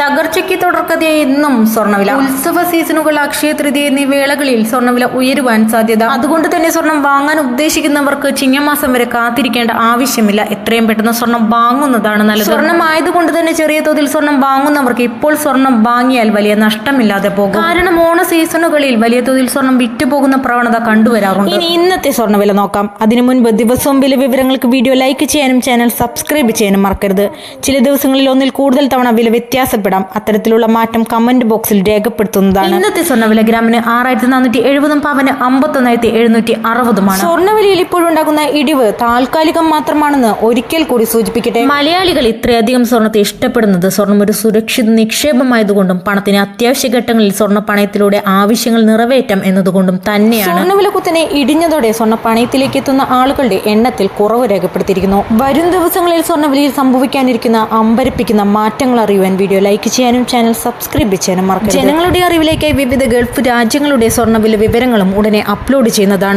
തകർച്ചയ്ക്ക് തുടർക്കതയെ ഇന്നും സ്വർണവില ഉത്സവ സീസണുകൾ അക്ഷയ തൃതീയ എന്നീ വേളകളിൽ സ്വർണവില ഉയരുവാൻ സാധ്യത. അതുകൊണ്ട് തന്നെ സ്വർണം വാങ്ങാൻ ഉദ്ദേശിക്കുന്നവർക്ക് ചിങ്ങമാസം വരെ കാത്തിരിക്കേണ്ട ആവശ്യമില്ല. എത്രയും പെട്ടെന്ന് സ്വർണം വാങ്ങുന്നതാണ് നല്ലത്. സ്വർണം ആയതുകൊണ്ട് തന്നെ ചെറിയ തോതിൽ സ്വർണം വാങ്ങുന്നവർക്ക് ഇപ്പോൾ സ്വർണം വാങ്ങിയാൽ വലിയ നഷ്ടമില്ലാതെ പോകും. കാരണം ഓണ സീസണുകളിൽ വലിയ തോതിൽ സ്വർണം വിറ്റുപോകുന്ന പ്രവണത കണ്ടുവരാറുണ്ട്. ഇനി ഇന്നത്തെ സ്വർണവില നോക്കാം. അതിനു മുൻപ് ദിവസവും വില വിവരങ്ങൾക്ക് വീഡിയോ ലൈക്ക് ചെയ്യാനും ചാനൽ സബ്സ്ക്രൈബ് ചെയ്യാനും മറക്കരുത്. ചില ദിവസങ്ങളിൽ ഒന്നിൽ കൂടുതൽ തവണ വില വ്യത്യാസപ്പെടാം. അത്തരത്തിലുള്ള മാറ്റം കമന്റ് ബോക്സിൽ രേഖപ്പെടുത്തുന്നതാണ്. ഇന്നത്തെ സ്വർണവില ഗ്രാമിന് ആറായിരത്തി നാനൂറ്റി എഴുപതും പവന് അമ്പത്തൊന്നായിരത്തി എഴുന്നൂറ്റി അറുപതുമാണ് സ്വർണവിലയിൽ ഇപ്പോഴുണ്ടാകുന്ന ഇടിവ് താൽക്കാലികം മാത്രമാണെന്ന് ഒരിക്കൽ കൂടി സൂചിപ്പിക്കട്ടെ. മലയാളികൾ ഇത്രയധികം സ്വർണത്തെ ഇഷ്ടപ്പെടുന്നത് സ്വർണം ഒരു സുരക്ഷിത നിക്ഷേപമായതുകൊണ്ടും പണത്തിന് അത്യാവശ്യ ഘട്ടങ്ങളിൽ സ്വർണ പണയത്തിലൂടെ ആവശ്യങ്ങൾ നിറവേറ്റാം എന്നതുകൊണ്ടും തന്നെയാണ്. സ്വർണവില കുത്തനെ ഇടിഞ്ഞതോടെ സ്വർണ പണയത്തിലേക്ക് എത്തുന്ന ആളുകളുടെ എണ്ണത്തിൽ കുറവ് രേഖപ്പെടുത്തിയിരിക്കുന്നു. വരും ദിവസങ്ങളിൽ സ്വർണവിലയിൽ സംഭവിക്കാനിരിക്കുന്ന അമ്പരപ്പിക്കുന്ന മാറ്റങ്ങൾ അറിയുവാൻ വീഡിയോ ലൈക്ക് ചെയ്യാനും ചാനൽ സബ്സ്ക്രൈബ് ചെയ്യാനും മറക്കരുത്. ജനങ്ങളുടെ അറിവിലേക്കായി വിവിധ ഗൾഫ് രാജ്യങ്ങളുടെ സ്വർണവില വിവരങ്ങളും ഉടനെ അപ്ലോഡ് ചെയ്യുന്നതാണ്.